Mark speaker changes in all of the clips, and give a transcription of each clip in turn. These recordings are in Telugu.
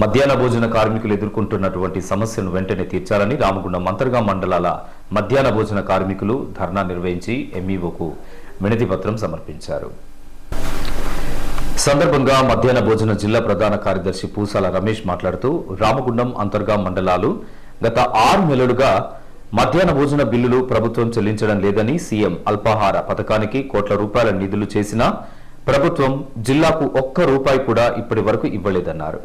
Speaker 1: మధ్యాహ్న భోజన కార్మికులు ఎదుర్కొంటున్నటువంటి సమస్యను వెంటనే తీర్చాలని రామగుండం మంతర్గా మండలాల మధ్యాహ్న భోజన కార్మికులు ధర్నా నిర్వహించి ఎంఈఓకు వినతి పత్రం సమర్పించారు. సందర్భంగా మధ్యాహ్న భోజన జిల్లా ప్రధాన కార్యదర్శి పూసాల రమేష్ మాట్లాడుతూ రామగుండం అంతర్గా మండలాలు గత ఆరు నెలలుగా మధ్యాహ్న భోజన బిల్లులు ప్రభుత్వం చెల్లించడం లేదని సీఎం అల్పాహార పథకానికి కోట్ల రూపాయల నిధులు చేసినా ప్రభుత్వం జిల్లాకు ఒక్క రూపాయి కూడా ఇప్పటి వరకు ఇవ్వలేదన్నారు.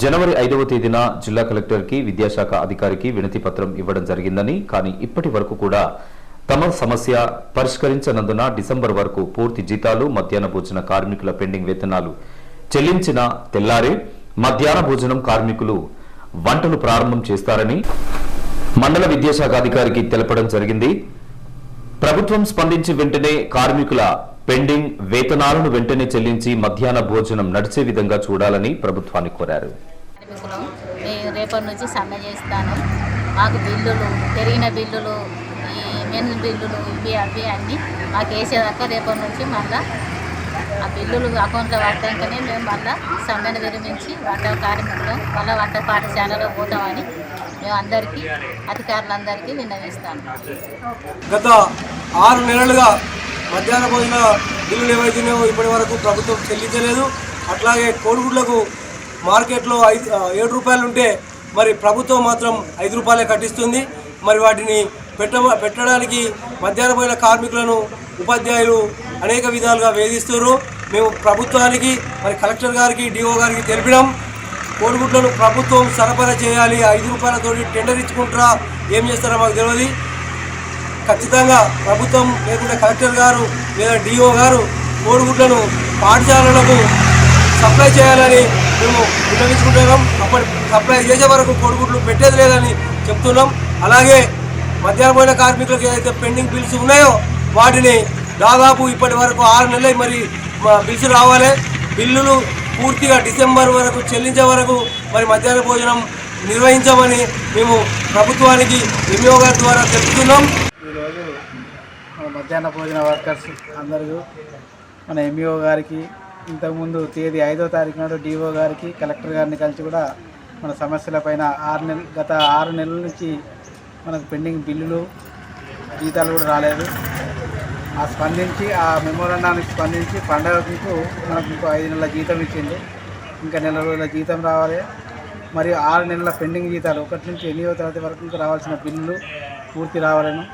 Speaker 1: జనవరి ఐదవ తేదీన జిల్లా కలెక్టర్కి విద్యాశాఖ అధికారికి వినతి పత్రం ఇవ్వడం జరిగిందని కానీ ఇప్పటి వరకు కూడా తమ సమస్య పరిష్కరించనందున డిసెంబర్ వరకు పూర్తి జీతాలు మధ్యాహ్న భోజన కార్మికుల పెండింగ్ వేతనాలు చెల్లించిన తెల్లారే మధ్యాహ్న భోజనం కార్మికులు వంటలు ప్రారంభం చేస్తారని మండల విద్యాశాఖ అధికారికి తెలపడం జరిగింది. ప్రభుత్వం స్పందించి వెంటనే కార్మికుల పెండింగ్ వేతనాలను వెంటనే చెల్లించి మధ్యాహ్న భోజనం నడిచే విధంగా చూడాలని ప్రభుత్వాన్ని కోరారు.
Speaker 2: రేపటి నుంచి సమ్మె చేస్తాను. మాకు బిల్లులు పెరిగిన బిల్లులు ఈ మెను బిల్లులు ఇవి అవి అన్నీ మాకు వేసేదాకా రేపటి నుంచి మళ్ళా ఆ బిల్లులు అకౌంట్లో పడ్డాకనే మేము మళ్ళా సమ్మెను విరమించి వంట కార్మికులం మళ్ళీ వంట పాఠశాలలో పోతామని మేము అందరికీ అధికారులందరికీ విన్నవిస్తాను.
Speaker 3: గత ఆరు నెలలుగా మధ్యాహ్న భోజన బిల్లులు ఏవైతున్నాయో ఇప్పటి వరకు ప్రభుత్వం చెల్లించలేదు. అట్లాగే కోడిగుడ్లకు మార్కెట్లో ఐదు ఏడు రూపాయలు ఉంటే మరి ప్రభుత్వం మాత్రం ఐదు రూపాయలే కట్టిస్తుంది. మరి వాటిని పెట్ట పెట్టడానికి మధ్యాహ్న భోజన కార్మికులను ఉపాధ్యాయులు అనేక విధాలుగా వేధిస్తున్నారు. మేము ప్రభుత్వానికి మరి కలెక్టర్ గారికి డిఓ గారికి తెలిపినాం. కోడిగుడ్లను ప్రభుత్వం సరఫరా చేయాలి ఐదు రూపాయలతోటి టెండర్ ఇచ్చుకుంటారా ఏం చేస్తారో మాకు తెలియదు ఖచ్చితంగా ప్రభుత్వం లేకుంటే కలెక్టర్ గారు లేదా డిఓ గారు కోడిగుడ్లను పాఠశాలలకు సప్లై చేయాలని మేము విన్నవించుకుంటున్నాం. అప్పటి సప్లై చేసే వరకు కోడిగుడ్లు పెట్టేది లేదని చెప్తున్నాం. అలాగే మధ్యాహ్న భోజన కార్మికులకు ఏదైతే పెండింగ్ బిల్స్ ఉన్నాయో వాటిని దాదాపు ఇప్పటి వరకు ఆరు నెలలు మరి మా బిల్స్ రావాలి. బిల్లులు పూర్తిగా డిసెంబర్ వరకు చెల్లించే వరకు మరి మధ్యాహ్న భోజనం నిర్వహించమని మేము ప్రభుత్వానికి ఎంఈఓ గారి ద్వారా తెలుపుతున్నాం.
Speaker 4: మధ్యాహ్న భోజన వర్కర్స్ అందరూ మన ఎంఈఓ గారికి ఇంతకుముందు తేదీ ఐదో తారీఖు నాడు డిఓ గారికి కలెక్టర్ గారిని కలిసి కూడా మన సమస్యలపైన ఆరు నెలలు గత ఆరు నెలల నుంచి మనకు పెండింగ్ బిల్లులు జీతాలు కూడా రాలేదు. ఆ స్పందించి ఆ మెమోరాండానికి స్పందించి పండగకు మనకు ఇంకో ఐదు నెలల జీతం ఇచ్చింది ఇంకా నెల రోజుల జీతం రావాలి. మరియు ఆరు నెలల పెండింగ్ జీతాలు ఒకటి నుంచి ఎనిమిదో తరగతి వరకు రావాల్సిన బిల్లులు పూర్తి రావాలను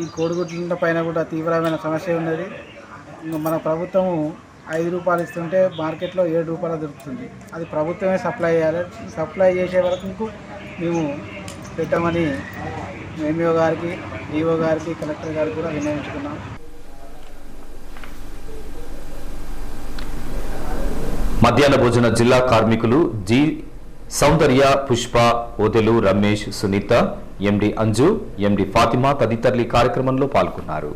Speaker 4: ఈ కోడిగుడ్ల పైన కూడా తీవ్రమైన సమస్య ఉన్నది. మన ప్రభుత్వము ఐదు రూపాయలు ఇస్తుంటే మార్కెట్లో ఏడు రూపాయలు దొరుకుతుంది. అది ప్రభుత్వమే సప్లై చేయాలి. సప్లై చేసే వరకు మేము పెట్టమని ఎంఈఓ గారికి డిఓ గారికి కలెక్టర్ గారికి కూడా వినియోగించుకున్నాం
Speaker 1: మధ్యాహ్న భోజన జిల్లా కార్మికులు G Soundarya Pushpa Odelu Ramesh Sunitha MD Anju MD Fatima తదితరులు కార్యక్రమంలో పాల్గొన్నారు.